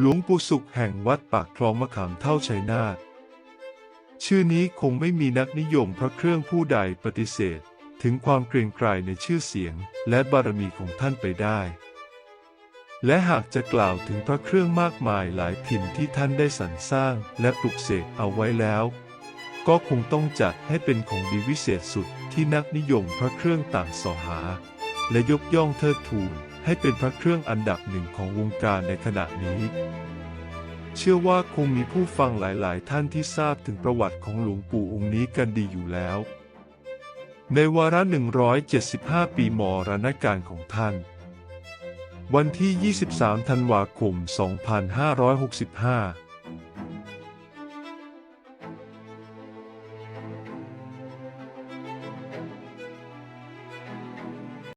หลวงปู่สุขแห่งวัดปากคลองมะขามเท่าชัยนาทชื่อนี้คงไม่มีนักนิยมพระเครื่องผู้ใดปฏิเสธ ถึงความเกรียงไกรในชื่อเสียง และบารมีของท่านไปได้ และหากจะกล่าวถึงพระเครื่องมากมายหลายพิมพ์ที่ท่านได้สรรสร้างและปลุกเสกเอาไว้แล้ว ก็คงต้องจัดให้เป็นของดีวิเศษสุดที่นักนิยมพระเครื่องต่างสอหา และยกย่องเทิดทูน ให้เป็นพระเครื่องอันดับหนึ่งของวงการในขณะนี้ เชื่อว่าคงมีผู้ฟังหลาย ๆ ท่านที่ทราบถึงประวัติของหลวงปู่องค์นี้กันดีอยู่แล้ว ในวาระ 175 ปีมรณการของท่าน วันที่ 23 ธันวาคม 2565